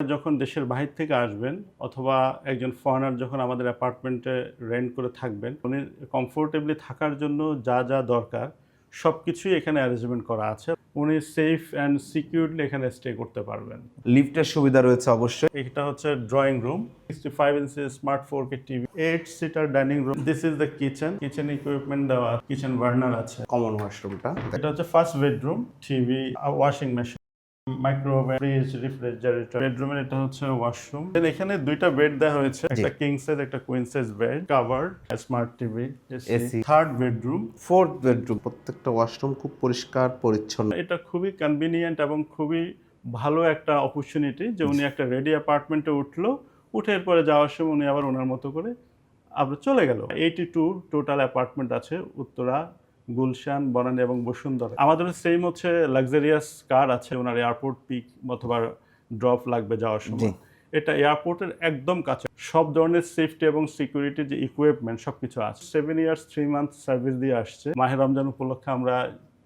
যখন দেশের বাহির থেকে আসবেন অথবা একজন ফরেনার যখন আমাদের অ্যাপার্টমেন্টে রেন্ট করে থাকবেন উনি কমফোর্টেবলি থাকার জন্য যা যা দরকার সব কিছুই এখানে অ্যারেঞ্জমেন্ট করা আছে। উনি সেফ অ্যান্ড সিকিউরলি এখানে স্টে করতে পারবেন। লিফটের সুবিধা রয়েছে অবশ্যই। এটা হচ্ছে drawing room sixty five inch smart four K TV eight seater dining room this is the kitchen kitchen equipment দেওয়া কিচেন বার্নার আছে। কমন ওয়াশরুমটা এটা হচ্ছে first bedroom TV washing machine micro oven fridge refrigerator বেডরুমের এটা হচ্ছে washroom এখানে দুইটা বেড দেওয়া হয়েছে একটা কিং সাইজ একটা queen size bed smart TV AC third bedroom fourth bedroom প্রত্যেকটা ওয়াশরুম খুব পরিষ্কার পরিচ্ছন্ন। এটা খুবই কনভিনিয়েন্ট এবং খুবই ভালো একটা অপরচুনিটি যে উনি একটা রেডি অ্যাপার্টমেন্টে উঠল উঠে এরপরে যাওয়ার সময় উনি আবার ওনার মতো করে আবার চলে গেল। এইটি টু টোটাল অ্যাপার্টমেন্ট আছে উত্তরা গুলশান বনানী এবং বসুন্ধরা। আমাদের সেম হচ্ছে লাক্সারিয়াস কার আছে ওনার এয়ারপোর্ট পিক অথবা ড্রপ লাগবে যাওয়ার সময়। এটা এয়ারপোর্টের একদম কাছে। সব ধরনের সেফটি এবং সিকিউরিটি যে ইকুইপমেন্ট সব কিছু আছে। Seven years three month service দিয়ে আসছে। মাহে রমজান উপলক্ষে আমরা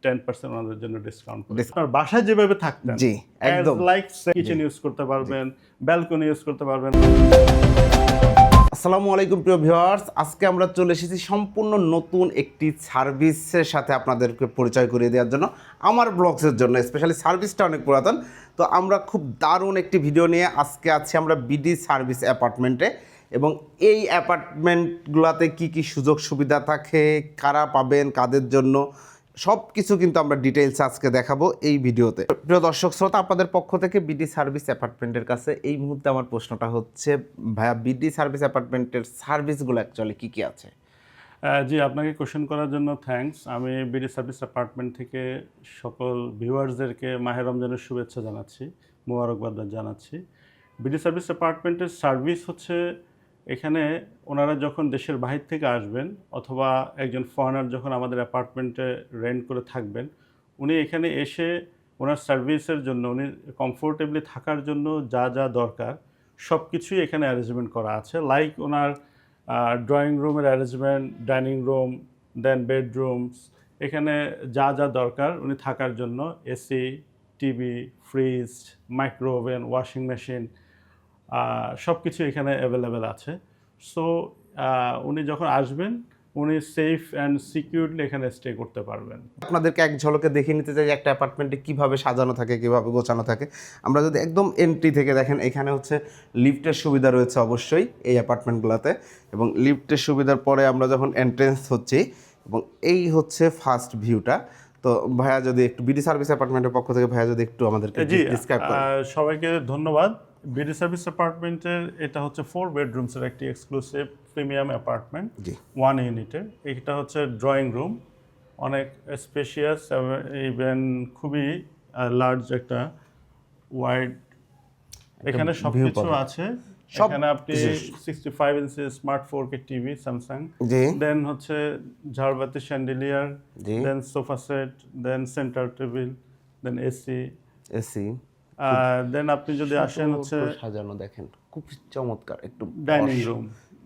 টেন পার্সেন্ট ওনাদের জন্য ডিসকাউন্ট করি। আপনার বাসায় যেভাবে থাকতেন জি একদম। লাইক কিচেন ইউজ করতে পারবেন ব্যালকনি ইউজ করতে পারবেন। আসসালামু আলাইকুম প্রিয় ভিউয়ার্স, আজকে আমরা চলে এসেছি সম্পূর্ণ নতুন একটি সার্ভিসের সাথে আপনাদেরকে পরিচয় করিয়ে দেওয়ার জন্য, আমার ব্লগসের জন্য স্পেশালি সার্ভিসটা অনেক পুরাতন। তো আমরা খুব দারুণ একটি ভিডিও নিয়ে আজকে আছি আমরা বিডি সার্ভিস অ্যাপার্টমেন্টে, এবং এই অ্যাপার্টমেন্টগুলোতে কি কি সুযোগ সুবিধা থাকে, কারা পাবেন, কাদের জন্য সব কিছু কিন্তু আমরা ডিটেইলস আজকে দেখাবো এই ভিডিওতে। প্রিয় দর্শক, শ্রোতা, আপনাদের পক্ষ থেকে বিডি সার্ভিস অ্যাপার্টমেন্টের কাছে এই মুহূর্তে আমার প্রশ্নটা হচ্ছে, ভাইয়া বিডি সার্ভিস অ্যাপার্টমেন্টের সার্ভিসগুলো অ্যাকচুয়ালি কি কি আছে? জি, আপনাকে কোশ্চেন করার জন্য থ্যাঙ্কস আমি বিডি সার্ভিস অ্যাপার্টমেন্ট থেকে সকল ভিউয়ার্সদেরকে মাহের রমজানের শুভেচ্ছা জানাচ্ছি, মোবারকবাদ জানাচ্ছি। বিডি সার্ভিস অ্যাপার্টমেন্টের সার্ভিস হচ্ছে এখানে ওনারা যখন দেশের বাহির থেকে আসবেন অথবা একজন ফরেনার যখন আমাদের অ্যাপার্টমেন্টে রেন্ট করে থাকবেন, উনি এখানে এসে ওনার সার্ভিসের জন্য, উনি কমফোর্টেবলি থাকার জন্য যা যা দরকার সব কিছুই এখানে অ্যারেঞ্জমেন্ট করা আছে। লাইক ওনার ড্রয়িং রুমের arrangement dining room then bedrooms এখানে যা যা দরকার উনি থাকার জন্য AC TV fridge micro oven washing machine সব কিছু এখানে অ্যাভেলেবেল আছে। সো উনি যখন আসবেন উনি সেফ অ্যান্ড সিকিউরলি এখানে স্টে করতে পারবেন। আপনাদেরকে এক ঝলকে দেখিয়ে নিতে চাই যে একটা অ্যাপার্টমেন্টে কীভাবে সাজানো থাকে কীভাবে গোছানো থাকে। আমরা যদি একদম এন্ট্রি থেকে দেখেন এখানে হচ্ছে লিফটের সুবিধা রয়েছে অবশ্যই এই অ্যাপার্টমেন্টগুলোতে এবং লিফটের সুবিধার পরে আমরা যখন এন্ট্রেন্স হচ্ছি এবং এই হচ্ছে ফার্স্ট ভিউটা তো ভাইয়া যদি একটু বিডি সার্ভিস অ্যাপার্টমেন্টের পক্ষ থেকে ভাইয়া যদি একটু আমাদেরকে ডিসক্রাইব করেন। সবাইকে ধন্যবাদ। বিডি সার্ভিস অ্যাপার্টমেন্টের এটা হচ্ছে ফোর বেডরুমসের একটি এক্সক্লুসিভ প্রিমিয়াম অ্যাপার্টমেন্ট জি। ওয়ান ইউনিটের এটা হচ্ছে ড্রয়িং রুম অনেক স্পেশিয়াস ইভেন খুবই লার্জ একটা ওয়াইড এখানে সব কিছু আছে। এখানে আপনি কিছু। Sixty five inch smart four K TV Samsung then হচ্ছে ঝাড়বাতি শ্যান্ডেলিয়ার জি। Then sofa set then center table then AC AC then আপনি যদি আসেন হচ্ছে সাজানো দেখেন। খুব চমৎকার একটু dining room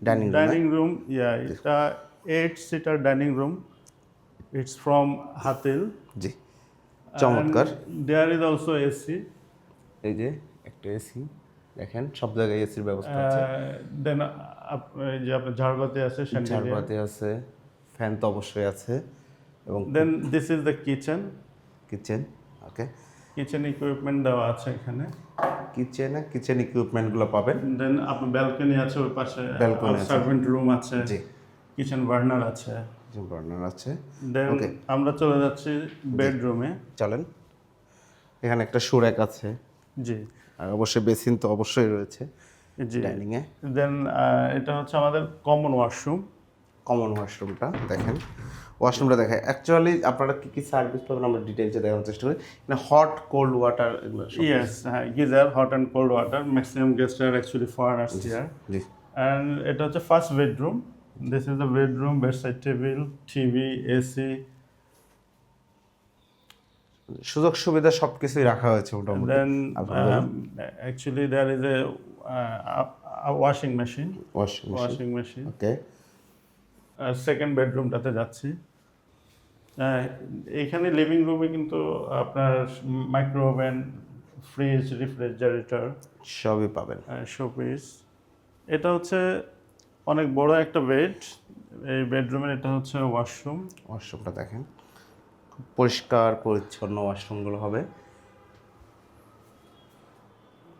dining room dining room yeah এটা eight seater dining room it's from Hatil জি চমৎকার। দেয়ার ইজ অলসো এসি এই যে একটা এসি দেখেন সব জায়গায় এসির ব্যবস্থা আছে। দেন যে আপনার ঝাড়বাতি আছে ঝাড়বাতি আছে ফ্যান তো অবশ্যই আছে। এবং then this is the kitchen kitchen okay kitchen equipment দেওয়া আছে এখানে। কিচেনে কিচেন ইকুইপমেন্টগুলো পাবেন। দেন আপনার ব্যালকনি আছে ওই পাশে ব্যালকনি। সার্ভেন্ট রুম আছে জি। কিচেন বার্নার আছে। যে বার্নার আছে। দেন. আমরা চলে যাচ্ছি বেডরুমে চলেন। এখানে একটা সুরেক আছে। জি। আর অবশ্যই বেসিন তো অবশ্যই রয়েছে জি। ডাইনিং এ। দেন এটা হচ্ছে আমাদের কমন ওয়াশরুম কমন ওয়াশরুমটা দেখেন। ওয়াশরুমটা দেখেন অ্যাকচুয়ালি আপনারা কি কি সার্ভিস পাবেন আমরা ডিটেলসে দেখানোর চেষ্টা করি। এখানে হট কোল্ড ওয়াটার এগুলো ইয়েস হ্যাঁ geyser hot and cold water maximum guest R actually foreigners here জি। অ্যান্ড এটা হচ্ছে first bedroom this is the bedroom bedside table TV AC সুযোগ সুবিধা সব কিছুই রাখা হয়েছে মোটামুটি। Then actually there is a washing machine washing machine washing machine okay second বেডরুমটাতে যাচ্ছি। আহ, এইখানে লিভিং রুমে কিন্তু আপনার মাইক্রোওভেন ফ্রিজ রেফ্রিজারেটর সবই পাবেন। শোপিস এটা হচ্ছে অনেক বড় একটা বেড এই বেডরুমের এটা হচ্ছে ওয়াশরুম ওয়াশরুমটা দেখেন। খুব পরিষ্কার পরিচ্ছন্ন ওয়াশরুমগুলো হবে।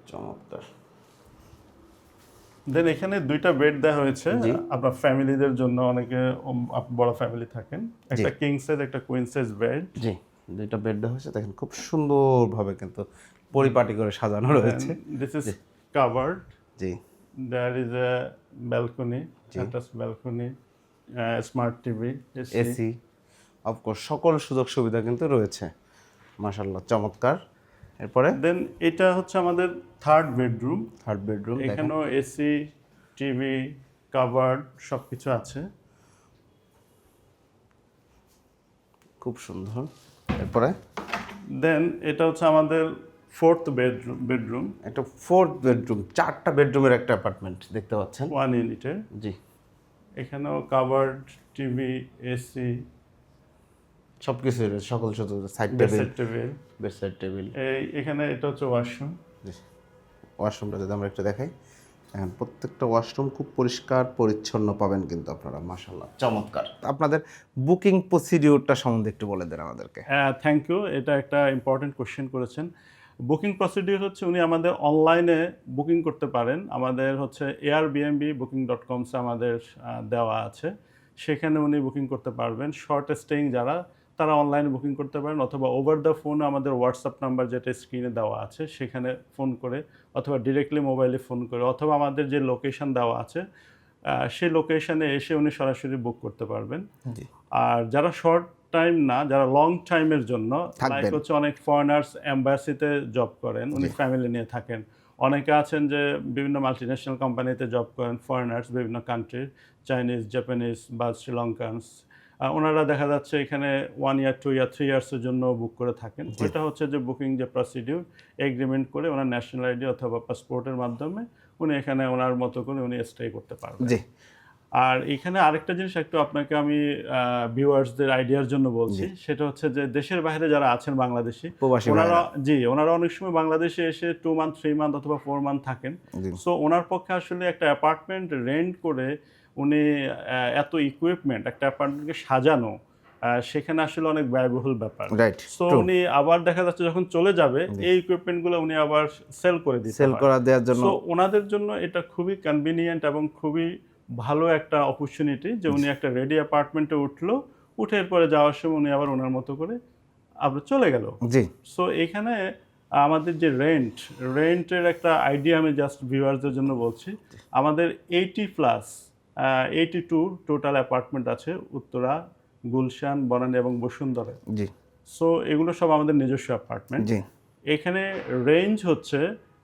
চমৎকার। দেন এখানে দুইটা বেড দেওয়া হয়েছে। আপনার ফ্যামিলিদের জন্য অনেকে বড় ফ্যামিলি থাকেন। একটা কিং সাইজ একটা কুইন সাইজ বেড জি দুইটা বেড দেওয়া হয়েছে। দেখেন খুব সুন্দরভাবে কিন্তু পরিপাটি করে সাজানো রয়েছে। This is cupboard G. There is a balcony balcony smart TV AC of course সকল সুযোগ সুবিধা কিন্তু রয়েছে। মাশাল্লাহ চমৎকার। এরপরে? দেন এটা হচ্ছে আমাদের থার্ড বেডরুম থার্ড বেডরুম এখানেও এসি টিভি কাভার্ড সব কিছু আছে। খুব সুন্দর। এরপরে? দেন এটা হচ্ছে আমাদের ফোর্থ বেডরুম বেডরুম একটা ফোর্থ বেডরুম চারটা বেডরুমের একটা অ্যাপার্টমেন্ট দেখতে পাচ্ছেন? ওয়ান ইউনিটের জি। এখানেও কাভার্ড টিভি এসি সব কিছু রয়েছে সকল side table table bedside table এই এখানে এটা হচ্ছে ওয়াশরুম ওয়াশরুমটা যদি আমরা একটু দেখাই প্রত্যেকটা ওয়াশরুম খুব পরিষ্কার পরিচ্ছন্ন পাবেন কিন্তু আপনারা মাশাল্লাহ চমৎকার। আপনাদের বুকিং প্রসিডিউরটা সম্বন্ধে একটু বলে দেন আমাদেরকে। হ্যাঁ থ্যাংক ইউ এটা একটা ইম্পর্টেন্ট কোশ্চেন করেছেন। বুকিং প্রসিডিউর হচ্ছে উনি আমাদের অনলাইনে বুকিং করতে পারেন। আমাদের হচ্ছে এয়ার বিএমবি বুকিং ডট কমসে আমাদের দেওয়া আছে। সেখানে উনি বুকিং করতে পারবেন। শর্ট স্টেইং যারা তারা অনলাইনে বুকিং করতে পারেন অথবা ওভার দ্য ফোন আমাদের হোয়াটসঅ্যাপ নাম্বার যেটা স্ক্রিনে দেওয়া আছে সেখানে ফোন করে অথবা ডিরেক্টলি মোবাইলে ফোন করে অথবা আমাদের যে লোকেশন দেওয়া আছে সেই লোকেশনে এসে উনি সরাসরি বুক করতে পারবেন। আর যারা শর্ট টাইম না যারা লং টাইমের জন্য। লাইক হচ্ছে অনেক ফরেনার্স এম্বাসিতে জব করেন উনি ফ্যামিলি নিয়ে থাকেন। অনেকে আছেন যে বিভিন্ন মাল্টিন্যাশনাল কোম্পানিতে জব করেন ফরেনার্স বিভিন্ন কান্ট্রির চাইনিজ জাপানিজ বা শ্রীলঙ্কানস ওনারা দেখা যাচ্ছে এখানে one year two year three ইয়ার্সের জন্য বুক করে থাকেন। এটা হচ্ছে যে বুকিং যে প্রসিডিউর এগ্রিমেন্ট করে ওনার ন্যাশনাল আইডি অথবা পাসপোর্টের মাধ্যমে উনি এখানে ওনার মতো করে উনি স্টে করতে পারবেন। জি। আর এখানে আরেকটা জিনিস একটু আপনাকে আমি ভিউয়ার্সদের আইডিয়ার জন্য বলছি। সেটা হচ্ছে যে দেশের বাইরে যারা আছেন বাংলাদেশি ওনারা জি ওনারা অনেক সময় বাংলাদেশে এসে টু মান্থ থ্রি মান্থ অথবা ফোর মান্থ থাকেন। সো ওনার পক্ষে আসলে একটা অ্যাপার্টমেন্ট রেন্ট করে উনি এত ইকুইপমেন্ট একটা অ্যাপার্টমেন্টকে সাজানো সেখানে আসলে অনেক ব্যয়বহুল ব্যাপার। সো উনি আবার দেখা যাচ্ছে যখন চলে যাবে এই ইকুইপমেন্টগুলো উনি আবার সেল করে দিতে সেল করা দেওয়ার জন্য। সো ওনাদের জন্য এটা খুবই কনভিনিয়েন্ট এবং খুবই ভালো একটা অপরচুনিটি যে উনি একটা রেডি অ্যাপার্টমেন্টে উঠল উঠে এরপরে যাওয়ার সময় উনি আবার ওনার মতো করে আবার চলে গেল। জি। সো এখানে আমাদের যে রেন্ট রেন্টের একটা আইডিয়া আমি জাস্ট ভিউয়ার্সদের জন্য বলছি। আমাদের eighty plus eighty two total apartment আছে উত্তরা গুলশান বনানী এবং বসুন্ধরা। জি। সো এগুলো সব আমাদের নিজস্ব অ্যাপার্টমেন্ট জি। এখানে রেঞ্জ হচ্ছে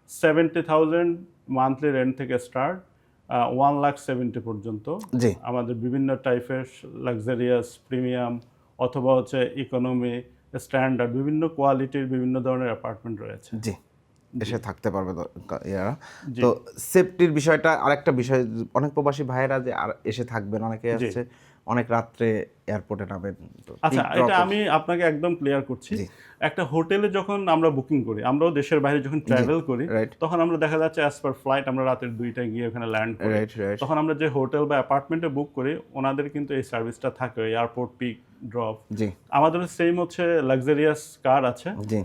সেভেন্টি থাউজেন্ড মান্থলি রেন্ট থেকে স্টার্ট ওয়ান লাখ সেভেন্টি পর্যন্ত। জি। আমাদের বিভিন্ন টাইপের লাক্সারিয়াস প্রিমিয়াম অথবা হচ্ছে ইকোনমি স্ট্যান্ডার্ড বিভিন্ন কোয়ালিটির বিভিন্ন ধরনের অ্যাপার্টমেন্ট রয়েছে। জি। এসে থাকতে পারবে ইয়ারা। এরা তো সেফটির বিষয়টা আরেকটা বিষয় অনেক প্রবাসী ভাইয়েরা যে আর এসে থাকবেন অনেকে আসছে অনেক রাত্রে এয়ারপোর্টে নামেন। আচ্ছা এটা আমি আপনাকে একদম ক্লিয়ার করছি। একটা হোটেলে যখন আমরা বুকিং করি আমরাও দেশের বাইরে যখন ট্রাভেল করি তখন আমরা দেখা যাচ্ছে অ্যাজ পার ফ্লাইট আমরা রাতের দুইটায় গিয়ে ওখানে ল্যান্ড করি। তখন আমরা যে হোটেল বা অ্যাপার্টমেন্টে বুক করি ওনাদের কিন্তু এই সার্ভিসটা থাকে এয়ারপোর্ট পিক ড্রপ জি। আমাদের সেম হচ্ছে লাক্সারিয়াস কার আছে। জি।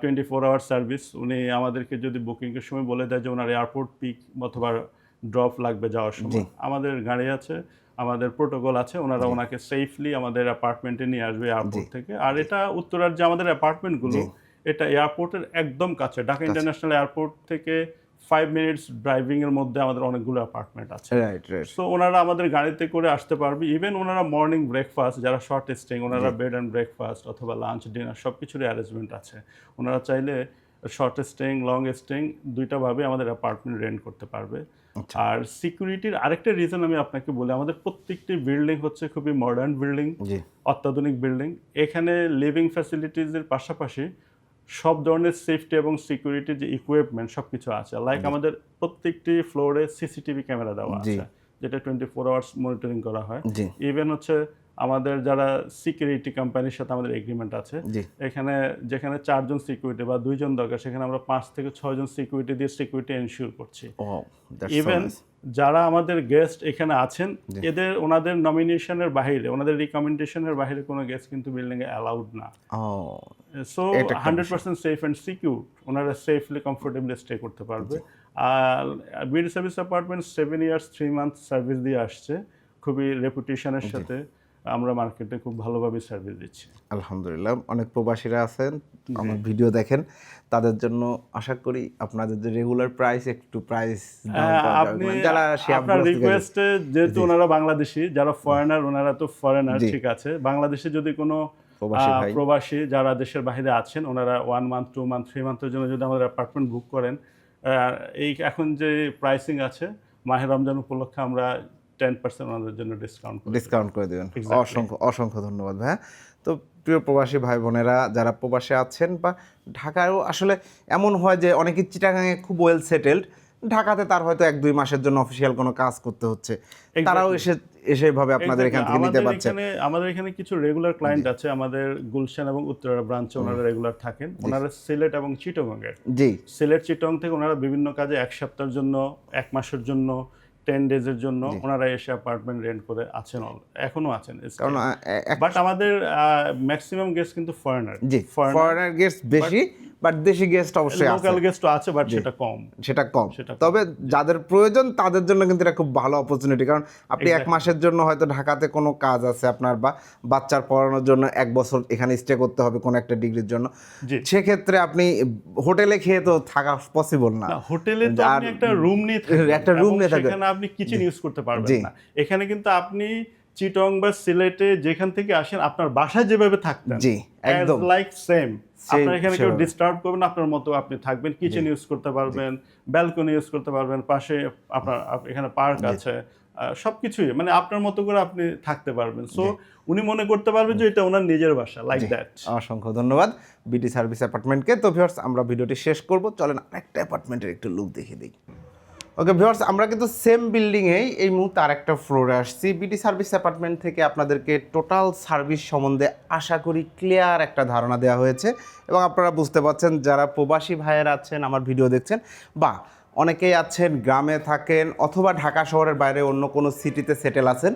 টোয়েন্টি ফোর আওয়ার সার্ভিস উনি আমাদেরকে যদি বুকিংয়ের সময় বলে দেয় যে ওনার এয়ারপোর্ট পিক অথবা ড্রপ লাগবে যাওয়ার সময় আমাদের গাড়ি আছে আমাদের প্রোটোকল আছে ওনারা ওনাকে সেফলি আমাদের অ্যাপার্টমেন্টে নিয়ে আসবে এয়ারপোর্ট থেকে। আর এটা উত্তরার যে আমাদের অ্যাপার্টমেন্টগুলো এটা এয়ারপোর্টের একদম কাছে ঢাকা ইন্টারন্যাশনাল এয়ারপোর্ট থেকে ফাইভ মিনিটস ড্রাইভিং এর মধ্যে আমাদের অনেকগুলো অ্যাপার্টমেন্ট আছে। সো ওনারা আমাদের গাড়িতে করে আসতে পারবে। ইভেন ওনারা মর্নিং ব্রেকফাস্ট যারা শর্ট স্টেং ওনারা বেড অ্যান্ড ব্রেকফাস্ট অথবা লাঞ্চ ডিনার সব কিছুরই অ্যারেঞ্জমেন্ট আছে। ওনারা চাইলে শর্ট স্টেং লং স্টেং দুইটাভাবে আমাদের অ্যাপার্টমেন্ট রেন্ট করতে পারবে। আচ্ছা। আর সিকিউরিটির আরেকটা রিজন আমি আপনাকে বলি আমাদের প্রত্যেকটি বিল্ডিং হচ্ছে খুবই মডার্ন বিল্ডিং অত্যাধুনিক বিল্ডিং এখানে লিভিং ফ্যাসিলিটিসের পাশাপাশি সব ধরনের সেফটি এবং সিকিউরিটি যে ইকুইপমেন্ট সব কিছু আছে লাইক আমাদের প্রত্যেকটি ফ্লোরে সিসিটিভি ক্যামেরা দেওয়া আছে যেটা টোয়েন্টি ফোর আওয়ার্স মনিটরিং করা হয়। ইভেন হচ্ছে আমাদের যারা সিকিউরিটি কোম্পানির সাথে আমাদের এগ্রিমেন্ট আছে এখানে যেখানে চারজন সিকিউরিটি বা দুইজন দরকার সেখানে আমরা পাঁচ থেকে ছয়জন সিকিউরিটি দিয়ে সিকিউরিটি এনশিওর করছি। ইভেন যারা আমাদের গেস্ট এখানে আছেন এদের ওনাদের নমিনেশনের বাইরে ওনাদের রিকমেন্ডেশনের বাইরে কোনো গেস্ট কিন্তু বিল্ডিং এ অ্যালাউড না so hundred percent safe and secure ওনারা সেফলি কমফোর্টেবলি স্টে করতে পারবে। আর BD service apartment seven years three month service দিয়ে আসছে খুবই রেপুটেশনের সাথে। আমরা মার্কেটে খুব ভালোভাবে সার্ভিস দিচ্ছি। আলহামদুলিল্লাহ অনেক প্রবাসীরা আছেন আমার ভিডিও দেখেন তাদের জন্য আশা করি আপনাদের যে রেগুলার প্রাইস একটু প্রাইস হ্যাঁ, আপনি যারা আপনার রিকোয়েস্টে যেহেতু ওনারা বাংলাদেশি যারা ফরেনার ওনারা তো ফরেনার ঠিক আছে। বাংলাদেশে যদি কোনো প্রবাসী যারা দেশের বাইরে আছেন ওনারা one month two month three মান্থের জন্য যদি আমাদের অ্যাপার্টমেন্ট বুক করেন এই এখন যে প্রাইসিং আছে মাহের রমজান উপলক্ষে আমরা টেন পার্সেন্ট ওনাদের জন্য ডিসকাউন্ট ডিসকাউন্ট করে দেবেন। অসংখ্য অসংখ্য ধন্যবাদ ভাইয়া। তো প্রিয় প্রবাসী ভাই বোনেরা যারা প্রবাসে আছেন বা ঢাকায়ও আসলে এমন হয় যে অনেকে চিটাগাঙে খুব ওয়েল সেটেলড ঢাকাতে তার হয়তো এক দুই মাসের জন্য অফিসিয়াল কোনো কাজ করতে হচ্ছে। তারাও এসে এসে ভাবে আপনাদের এখান থেকে নিতে আমাদের পারছে। আমাদের এখানে কিছু রেগুলার ক্লায়েন্ট আছে আমাদের গুলশান এবং উত্তরা ব্রাঞ্চে ওনারা রেগুলার থাকেন। ওনারা সিলেট এবং চিটগঙ্গের জি। সিলেট চিটং থেকে ওনারা বিভিন্ন কাজে এক সপ্তাহের জন্য এক মাসের জন্য টেন ডেজের জন্য ওনারা এসে অ্যাপার্টমেন্ট রেন্ট করে আছেন এখনও আছেন কারণ বাট আমাদের ম্যাক্সিমাম গেস্ট কিন্তু ফরেনার জি ফরেনার গেস্ট বেশি। বাট দেশি গেস্ট অবশ্যই লোকাল গেস্ট আছে বাট সেটা কম। সেটা কম। তবে যাদের প্রয়োজন তাদের জন্য কিন্তু এটা খুব ভালো অপরচুনিটি কারণ আপনি এক মাসের জন্য হয়তো ঢাকাতে কোনো কাজ আছে আপনার বা বাচ্চার পড়ানোর জন্য এক বছর এখানে স্টে করতে হবে কোনো একটা ডিগ্রির জন্য। সেক্ষেত্রে আপনি হোটেলে খেয়ে তো থাকা পসিবল না। হোটেলে তো আপনি একটা রুম নিয়ে একটা এবং নিয়ে থাকবেন। আপনি কিচেন ইউজ করতে পারবেন না। এখানে কিন্তু আপনি চিটং বা সিলেটে যেখান থেকে আসেন আপনার বাসায় যেভাবে থাকতেন জি, একদম। লাইক সেম আপনার এখানে কেউ ডিস্টার্ব করবেন না, আপনার মতো আপনি থাকবেন। কিচেন ইউজ করতে পারবেন ব্যালকনি ইউজ করতে পারবেন পাশে আপনার এখানে পার্ক আছে আহ, সবকিছুই। মানে আপনার মতো করে আপনি থাকতে পারবেন। সো উনি মনে করতে পারবেন যে এটা ওনার নিজের বাসা লাইক দ্যাট অসংখ্য ধন্যবাদ। বিটি সার্ভিস অ্যাপার্টমেন্টকে তো ভিউয়ার্স আমরা ভিডিওটি শেষ করব। চলেন আরেকটা অ্যাপার্টমেন্টের একটু লুক দেখিয়ে দিই। ওকে ভিউয়ার্স আমরা কিন্তু সেম বিল্ডিংয়েই এই মুহূর্তে আরেকটা ফ্লোরে আসছি। বিটি সার্ভিস অ্যাপার্টমেন্ট থেকে আপনাদেরকে টোটাল সার্ভিস সম্বন্ধে আশা করি ক্লিয়ার একটা ধারণা দেওয়া হয়েছে। এবং আপনারা বুঝতে পারছেন, যারা প্রবাসী ভাইয়েরা আছেন, আমার ভিডিও দেখছেন, বা অনেকেই আছেন, গ্রামে থাকেন অথবা ঢাকা শহরের বাইরে অন্য কোনো সিটিতে সেটেল আছেন।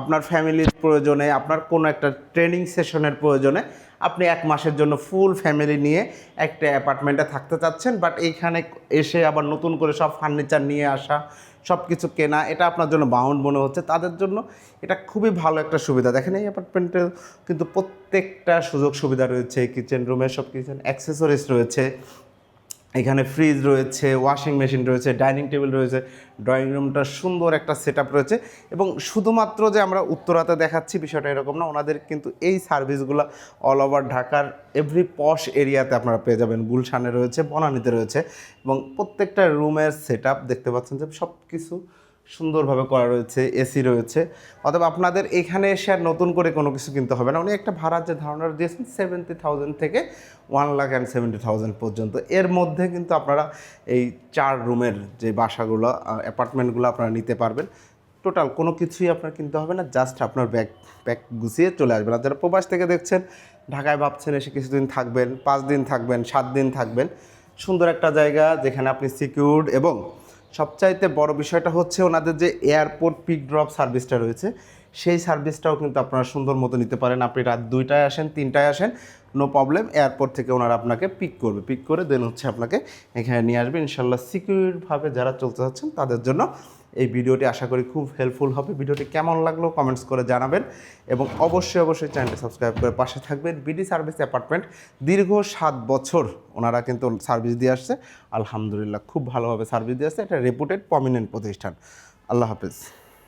আপনার ফ্যামিলির প্রয়োজনে, আপনার কোনো একটা ট্রেনিং সেশনের প্রয়োজনে আপনি এক মাসের জন্য ফুল ফ্যামিলি নিয়ে একটা অ্যাপার্টমেন্টে থাকতে চাচ্ছেন বাট এইখানে এসে আবার নতুন করে সব ফার্নিচার নিয়ে আসা সব কিছু কেনা, এটা আপনার জন্য বাউন্ড মনে হচ্ছে। তাদের জন্য এটা খুবই ভালো একটা সুবিধা। দেখেন এই অ্যাপার্টমেন্টে কিন্তু প্রত্যেকটা সুযোগ সুবিধা রয়েছে কিচেন রুমে সব কিচেন অ্যাক্সেসরিজ রয়েছে। এখানে ফ্রিজ রয়েছে ওয়াশিং মেশিন রয়েছে ডাইনিং টেবিল রয়েছে ড্রয়িং রুমটা সুন্দর একটা সেট রয়েছে এবং শুধুমাত্র যে আমরা উত্তরাতে দেখাচ্ছি বিষয়টা এরকম না, ওনাদের কিন্তু এই সার্ভিসগুলো অল ওভার ঢাকার এভরি পশ এরিয়াতে আপনারা পেয়ে যাবেন। গুলশানে রয়েছে, বনানীতে রয়েছে এবং প্রত্যেকটা রুমের সেট দেখতে পাচ্ছেন যে সব কিছু সুন্দরভাবে করা রয়েছে, এসি রয়েছে। অথবা আপনাদের এখানে এসে আর নতুন করে কোনো কিছু কিনতে হবে না। উনি একটা ভাড়ার যে ধারণাটা দিয়েছেন সেভেন্টি থাউজেন্ড থেকে one lakh and seventy thousand পর্যন্ত। এর মধ্যে কিন্তু আপনারা এই চার রুমের যে বাসাগুলো অ্যাপার্টমেন্টগুলো আপনারা নিতে পারবেন। টোটাল কোনো কিছুই আপনার কিনতে হবে না জাস্ট আপনার ব্যাগ ব্যাগ গুছিয়ে চলে আসবেন। আর যারা প্রবাস থেকে দেখছেন, ঢাকায় ভাবছেন এসে কিছুদিন থাকবেন, পাঁচ দিন থাকবেন, সাত দিন থাকবেন, সুন্দর একটা জায়গা যেখানে আপনি সিকিউরড এবং সবচাইতে বড় বিষয়টা হচ্ছে ওনাদের যে এয়ারপোর্ট পিক ড্রপ সার্ভিসটা রয়েছে, সেই সার্ভিসটাও কিন্তু আপনারা সুন্দর মতো নিতে পারেন। আপনি রাত দুইটায় আসেন, তিনটায় আসেন নো প্রবলেম এয়ারপোর্ট থেকে ওনারা আপনাকে পিক করবে। পিক করে দেন হচ্ছে আপনাকে এখানে নিয়ে আসবে। ইনশাল্লাহ সিকিউরভাবে যারা চলতে যাচ্ছেন তাদের জন্য এই ভিডিওটি আশা করি খুব হেল্পফুল হবে। ভিডিওটি কেমন লাগল কমেন্টস করে জানাবেন এবং অবশ্যই অবশ্যই চ্যানেলটি সাবস্ক্রাইব করে পাশে থাকবেন। বিডি সার্ভিস অ্যাপার্টমেন্ট দীর্ঘ সাত বছর ওনারা কিন্তু সার্ভিস দিয়ে আসছে। আলহামদুলিল্লাহ, খুব ভালোভাবে সার্ভিস দিয়ে আসছে। এটা রেপুটেড প্রমিনেন্ট প্রতিষ্ঠান। আল্লাহ হাফিজ।